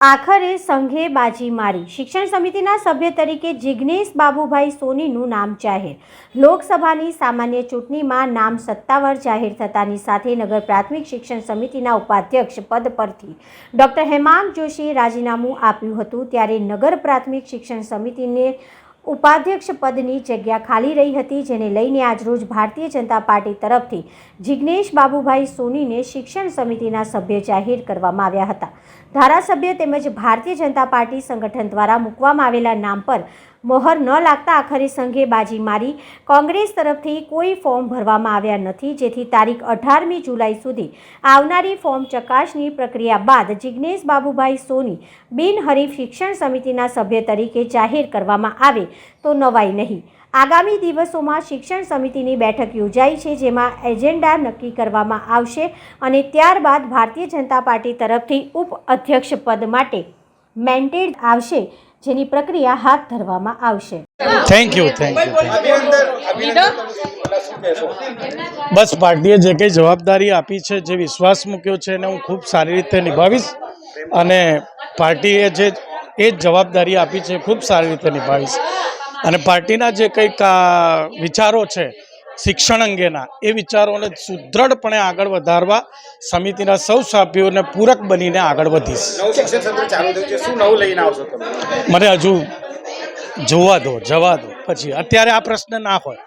આખરે સંઘે બાજી મારી. શિક્ષણ સમિતિના સભ્ય તરીકે જિગ્નેશ બાબુભાઈ સોનીનું નામ જાહેર. લોકસભાની સામાન્ય ચૂંટણીમાં નામ સત્તાવાર જાહેર થતાની સાથે નગર પ્રાથમિક શિક્ષણ સમિતિના ઉપાધ્યક્ષ પદ પરથી ડૉક્ટર હેમાંગ જોશીએ રાજીનામું આપ્યું હતું ત્યારે નગર પ્રાથમિક શિક્ષણ સમિતિને ઉપાધ્યક્ષ પદની જગ્યા ખાલી રહી હતી, જેને લઈને આજરોજ ભારતીય જનતા પાર્ટી તરફથી જિગ્નેશ બાબુભાઈ સોનીને શિક્ષણ સમિતિના સભ્ય જાહેર કરવામાં આવ્યા હતા. ધારાસભ્ય તેમજ ભારતીય જનતા પાર્ટી સંગઠન દ્વારા મૂકવામાં આવેલા નામ પર મોહર ન લાગતા આખરે સંઘે બાજી મારી. કોંગ્રેસ તરફથી કોઈ ફોર્મ ભરવામાં આવ્યા નથી. જેથી તારીખ અઢારમી જુલાઈ સુધી આવનારી ફોર્મ ચકાસણી પ્રક્રિયા બાદ જિગ્નેશ બાબુભાઈ સોની બિનહરીફ શિક્ષણ સમિતિના સભ્ય તરીકે જાહેર કરવામાં આવે તો નવાઈ નહીં. આગામી દિવસોમાં શિક્ષણ સમિતિની બેઠક યોજાઈ છે, જેમાં એજન્ડા નક્કી કરવામાં આવશે અને ત્યારબાદ ભારતીય જનતા પાર્ટી તરફથી ઉપ અધ્યક્ષ પદ માટે મેન્ડેટ આવશે, જેની પ્રક્રિયા હાથ ધરવામાં આવશે. થેન્ક થેન્ક યુ બસ પાર્ટીએ જે કંઈ જવાબદારી આપી છે, જે વિશ્વાસ મૂક્યો છે, એને હું ખૂબ સારી રીતે નિભાવીશ અને પાર્ટીએ જે, એ જ જવાબદારી આપી છે ખૂબ સારી રીતે નિભાવીશ. અને પાર્ટીના જે કંઈક વિચારો છે શિક્ષણ અંગેના એ વિચારોને સુદૃઢપણે આગળ વધારવા સમિતિના સૌ સભ્યોને પૂરક બનીને આગળ વધીશ. મને હજુ જોવા દો જવા દો. પછી અત્યારે આ પ્રશ્ન ના હોય.